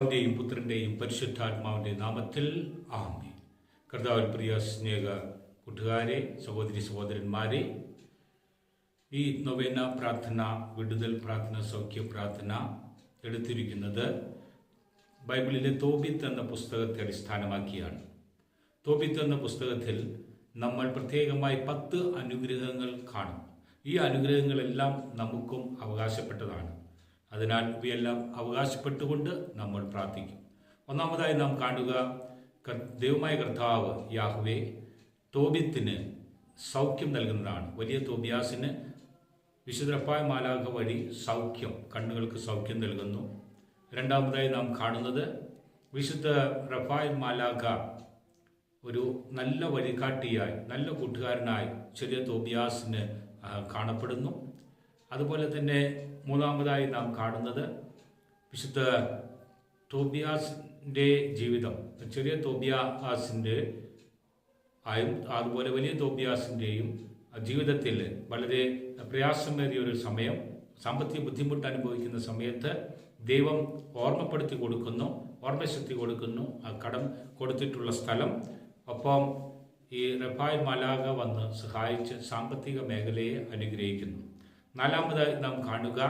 പിതാവിന്റെയും പുത്രന്റെയും പരിശുദ്ധാത്മാവിന്റെ നാമത്തിൽ ആമി കർത്താവിൽ പ്രിയ സ്നേഹ കൂട്ടുകാരെ സഹോദരി സഹോദരന്മാരെ ഈ നൊവേന പ്രാർത്ഥന വിടുതൽ പ്രാർത്ഥന സൗഖ്യ പ്രാർത്ഥന എടുത്തിരിക്കുന്നത് ബൈബിളിലെ തോബിത്ത് എന്ന പുസ്തകത്തെ അടിസ്ഥാനമാക്കിയാണ്. തോബിത്ത് എന്ന പുസ്തകത്തിൽ നമ്മൾ പ്രത്യേകമായി പത്ത് അനുഗ്രഹങ്ങൾ കാണും. ഈ അനുഗ്രഹങ്ങളെല്ലാം നമുക്കും അവകാശപ്പെട്ടതാണ്. അതിനാൽ ഇവയെല്ലാം അവകാശപ്പെട്ടുകൊണ്ട് നമ്മൾ പ്രാർത്ഥിക്കും. ഒന്നാമതായി നാം കാണുക ദൈവമായ കർത്താവ് യാഹുവെ തോബിത്തിന് സൗഖ്യം നൽകുന്നതാണ്. വലിയ തോബിയാസിന് വിശുദ്ധപ്പായ മാലാഖ വഴി സൗഖ്യം കണ്ണുകൾക്ക് സൗഖ്യം നൽകുന്നു. രണ്ടാമതായി നാം കാണുന്നത് വിശുദ്ധ റഫായൽ മാലാഖ ഒരു നല്ല വഴികാട്ടിയായി നല്ല കൂട്ടുകാരനായി ചെറിയ തോബിയാസിന് കാണപ്പെടുന്നു. അതുപോലെ തന്നെ മൂന്നാമതായി നാം കാണുന്നത് വിശുദ്ധ തോബിയാസിന്റെ ജീവിതം. ചെറിയ തോബിയാസിന്റെ ആയും അതുപോലെ വലിയ തോബിയാസിന്റെയും ജീവിതത്തിൽ വളരെ പ്രയാസമേറിയ ഒരു സമയം സാമ്പത്തിക ബുദ്ധിമുട്ട് അനുഭവിക്കുന്ന സമയത്ത് ദൈവം ഓർമ്മപ്പെടുത്തി കൊടുക്കുന്നു ഓർമ്മശക്തി കൊടുക്കുന്നു ആ കടം കൊടുത്തിട്ടുള്ള സ്ഥലം. ഒപ്പം ഈ റഫായ് മലാഗ വന്ന് സഹായിച്ച് സാമ്പത്തിക മേഖലയെ അനുഗ്രഹിക്കുന്നു. നാലാമതായി നാം കാണുക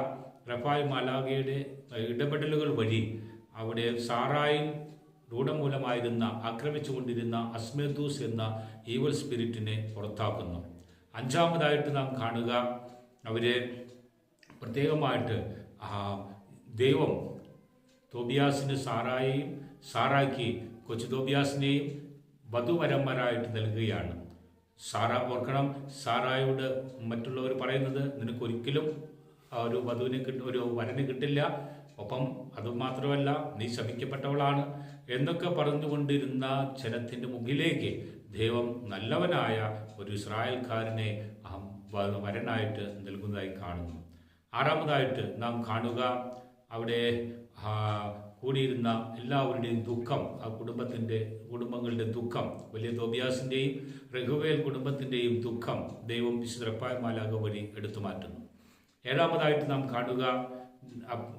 റഫായ് മാലാഗയുടെ ഇടപെടലുകൾ വഴി അവിടെ സാറായി രൂഢമൂലമായിരുന്ന ആക്രമിച്ചുകൊണ്ടിരുന്ന അസ്മേദൂസ് എന്ന ഈവൽ സ്പിരിറ്റിനെ പുറത്താക്കുന്നു. അഞ്ചാമതായിട്ട് നാം കാണുക അവരെ പ്രത്യേകമായിട്ട് ദൈവം തോബിയാസിന് സാറായെയും സാറായ്ക്ക് കൊച്ചു തോബിയാസിനെയും വധുവരന്മാരായിട്ട് നൽകുകയാണ്. സാറ ഓർക്കണം. സാറായോട് മറ്റുള്ളവർ പറയുന്നത് നിനക്ക് ഒരിക്കലും ആ ഒരു വധുവിനെ കിട്ട ഒരു വരന് കിട്ടില്ല. ഒപ്പം അതുമാത്രമല്ല നീ ശമിക്കപ്പെട്ടവളാണ് എന്നൊക്കെ പറഞ്ഞുകൊണ്ടിരുന്ന ജനത്തിന്റെ മുമ്പിലേക്ക് ദൈവം നല്ലവനായ ഒരു ഇസ്രായേൽക്കാരനെ വരനായിട്ട് നൽകുന്നതായി കാണുന്നു. ആറാമതായിട്ട് നാം കാണുക അവിടെ കൂടിയിരുന്ന എല്ലാവരുടെയും ദുഃഖം ആ കുടുംബത്തിന്റെ കുടുംബങ്ങളുടെ ദുഃഖം വലിയ തോബിയാസിന്റെയും രഘുവേൽ കുടുംബത്തിന്റെയും ദുഃഖം ദൈവം വിശുദ്ധപ്പായ മാലാക വഴി എടുത്തു മാറ്റുന്നു. ഏഴാമതായിട്ട് നാം കാണുക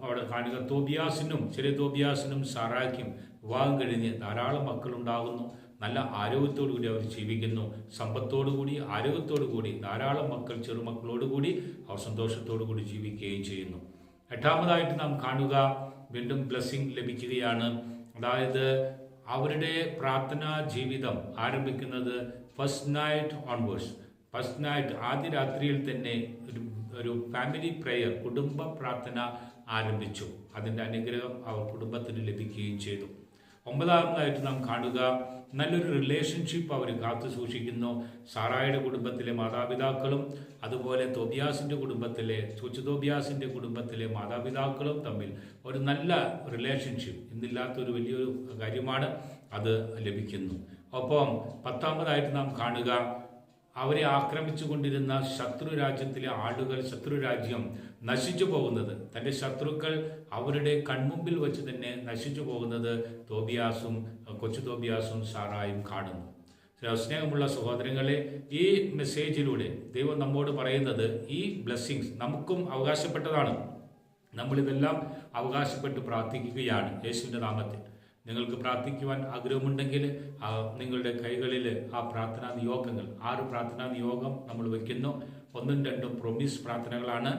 അവിടെ കാണുക തോബിയാസിനും ചെറിയ തോബിയാസിനും സാറായ്ക്കും വിവാഹം കഴിഞ്ഞ് ധാരാളം മക്കളുണ്ടാകുന്നു. നല്ല ആരോഗ്യത്തോടു കൂടി അവർ ജീവിക്കുന്നു. സമ്പത്തോടു കൂടി ആരോഗ്യത്തോടു കൂടി ധാരാളം മക്കൾ ചെറുമക്കളോടുകൂടി അവർ സന്തോഷത്തോടു കൂടി ജീവിക്കുകയും ചെയ്യുന്നു. എട്ടാമതായിട്ട് നാം കാണുക വീണ്ടും ബ്ലെസ്സിങ് ലഭിക്കുകയാണ്. അതായത് അവരുടെ പ്രാർത്ഥനാ ജീവിതം ആരംഭിക്കുന്നത് first night onwards first night ആദ്യ രാത്രിയിൽ തന്നെ ഒരു ഒരു ഫാമിലി പ്രെയർ കുടുംബ പ്രാർത്ഥന ആരംഭിച്ചു. അതിന്റെ അനുഗ്രഹം അവർ കുടുംബത്തിന് ലഭിക്കുകയും ചെയ്തു. ഒമ്പതാമതായിട്ട് നാം കാണുക നല്ലൊരു റിലേഷൻഷിപ്പ് അവർ കാത്തു സൂക്ഷിക്കുന്നു. സാറായുടെ കുടുംബത്തിലെ മാതാപിതാക്കളും അതുപോലെ തോബിയാസിന്റെ കുടുംബത്തിലെ കൊച്ചു തോബിയാസിന്റെ കുടുംബത്തിലെ മാതാപിതാക്കളും തമ്മിൽ ഒരു നല്ല റിലേഷൻഷിപ്പ് ഇന്നില്ലാത്തൊരു വലിയൊരു കാര്യമാണ് അത് ലഭിക്കുന്നു. ഒപ്പം പത്താമതായിട്ട് നാം കാണുക അവരെ ആക്രമിച്ചു കൊണ്ടിരുന്ന ശത്രു രാജ്യത്തിലെ ആളുകൾ ശത്രു രാജ്യം നശിച്ചു പോകുന്നത്. തന്റെ ശത്രുക്കൾ അവരുടെ കൺമുമ്പിൽ വെച്ച് തന്നെ നശിച്ചു പോകുന്നത് തോബിയാസും കൊച്ചു തോബിയാസും സാറായും കാണുന്നു. സ്നേഹമുള്ള സഹോദരങ്ങളെ ഈ മെസ്സേജിലൂടെ ദൈവം നമ്മോട് പറയുന്നത് ഈ ബ്ലെസ്സിങ്സ് നമുക്കും അവകാശപ്പെട്ടതാണ്. നമ്മളിതെല്ലാം അവകാശപ്പെട്ട് പ്രാർത്ഥിക്കുകയാണ് യേശുവിന്റെ നാമത്തിൽ. നിങ്ങൾക്ക് പ്രാർത്ഥിക്കുവാൻ ആഗ്രഹമുണ്ടെങ്കിൽ നിങ്ങളുടെ കൈകളിൽ ആ പ്രാർത്ഥനാ നിയോഗങ്ങൾ ആറ് പ്രാർത്ഥനാ നിയോഗം നമ്മൾ വയ്ക്കുന്നു. ഒന്നും രണ്ടും പ്രൊമിസ് പ്രാർത്ഥനകളാണ്.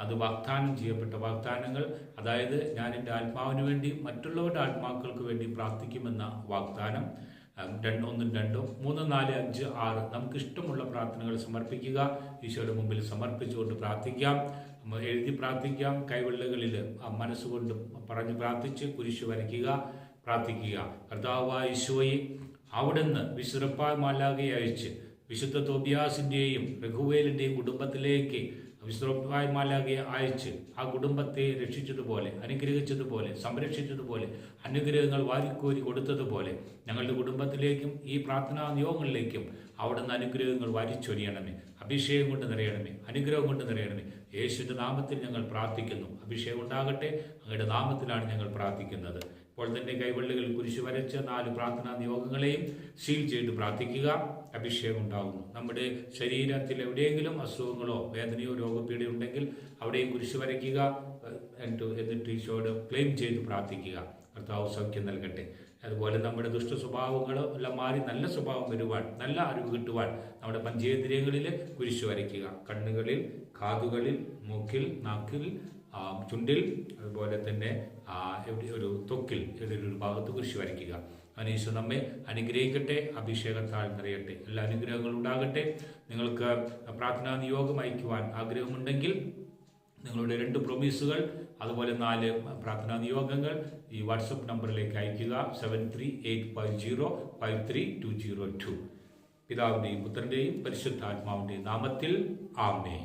അത് വാഗ്ദാനം ചെയ്യപ്പെട്ട വാഗ്ദാനങ്ങൾ. അതായത് ഞാൻ എന്റെ ആത്മാവിന് വേണ്ടി മറ്റുള്ളവരുടെ ആത്മാക്കൾക്ക് വേണ്ടി പ്രാർത്ഥിക്കുമെന്ന വാഗ്ദാനം. രണ്ടും ഒന്നും രണ്ടും മൂന്ന് നാല് അഞ്ച് ആറ്. നമുക്ക് ഇഷ്ടമുള്ള പ്രാർത്ഥനകൾ സമർപ്പിക്കുക. ഈശോയുടെ മുമ്പിൽ സമർപ്പിച്ചുകൊണ്ട് പ്രാർത്ഥിക്കാം. എഴുതി പ്രാർത്ഥിക്കാം. കൈവെള്ളകളിൽ മനസ്സുകൊണ്ട് പറഞ്ഞ് പ്രാർത്ഥിച്ച് കുരിശ് വരയ്ക്കുക. പ്രാർത്ഥിക്കുക. കർത്താവായ ഈശോയെ അവിടുന്ന് വിശുദ്ധപ്പായ മാലാകെ അയച്ച് വിശുദ്ധ തോബിയാസിന്റെയും രഘുവേലിന്റെയും കുടുംബത്തിലേക്ക് വിശ്വപ്പായ മാലാകെ അയച്ച് ആ കുടുംബത്തെ രക്ഷിച്ചതുപോലെ അനുഗ്രഹിച്ചതുപോലെ സംരക്ഷിച്ചതുപോലെ അനുഗ്രഹങ്ങൾ വാരിക്കോരി കൊടുത്തതുപോലെ ഞങ്ങളുടെ കുടുംബത്തിലേക്കും ഈ പ്രാർത്ഥനാ നിയോഗങ്ങളിലേക്കും അവിടുന്ന് അനുഗ്രഹങ്ങൾ വാരിച്ചൊരിയണമേ. അഭിഷേകം കൊണ്ട് നിറയണമേ. അനുഗ്രഹം കൊണ്ട് നിറയണമേ. യേശുവിന്റെ നാമത്തിൽ ഞങ്ങൾ പ്രാർത്ഥിക്കുന്നു. അഭിഷേകം ഉണ്ടാകട്ടെ. അങ്ങയുടെ നാമത്തിലാണ് ഞങ്ങൾ പ്രാർത്ഥിക്കുന്നത്. ഇപ്പോൾ തന്നെ കൈവള്ളികൾ കുരിശു വരച്ച നാല് പ്രാർത്ഥനാ നിയോഗങ്ങളെയും സീൽ ചെയ്ത് പ്രാർത്ഥിക്കുക. അഭിഷേകം ഉണ്ടാകുന്നു നമ്മുടെ ശരീരത്തിൽ എവിടെയെങ്കിലും അസുഖങ്ങളോ വേദനയോ രോഗപീഠയോ ഉണ്ടെങ്കിൽ അവിടെയും കുരിശു വരയ്ക്കുക. എന്നിട്ട് ഈശോയോട് ക്ലെയിം ചെയ്ത് പ്രാർത്ഥിക്കുക. കർത്താവ് സൗഖ്യം നൽകട്ടെ. അതുപോലെ നമ്മുടെ ദുഷ്ട സ്വഭാവങ്ങൾ എല്ലാം മാറി നല്ല സ്വഭാവം വരുവാൻ നല്ല അറിവ് കിട്ടുവാൻ നമ്മുടെ പഞ്ചേന്ദ്രിയങ്ങളിൽ കുരിശു വരയ്ക്കുക. കണ്ണുകളിൽ കാതുകളിൽ മൂക്കിൽ നാക്കിൽ ചുണ്ടിൽ അതുപോലെ തന്നെ എവിടെ ഒരു തൊക്കിൽ ഏതൊരു ഭാഗത്ത് കുരിശു വരയ്ക്കുക. അനീശു നമ്മെ അനുഗ്രഹിക്കട്ടെ അഭിഷേകത്താൽ നിറയട്ടെ. എല്ലാ അനുഗ്രഹങ്ങളും ഉണ്ടാകട്ടെ. നിങ്ങൾക്ക് പ്രാർത്ഥനാ നിയോഗം അയക്കുവാൻ ആഗ്രഹമുണ്ടെങ്കിൽ നിങ്ങളുടെ രണ്ട് പ്രൊമീസുകൾ അതുപോലെ നാല് പ്രാർത്ഥനാ നിയോഗങ്ങൾ ഈ വാട്സപ്പ് നമ്പറിലേക്ക് അയയ്ക്കുക. Seven three eight five zero five three two zero two പിതാവിന്റെയും പുത്രന്റെയും പരിശുദ്ധാത്മാവിന്റെയും നാമത്തിൽ ആമേ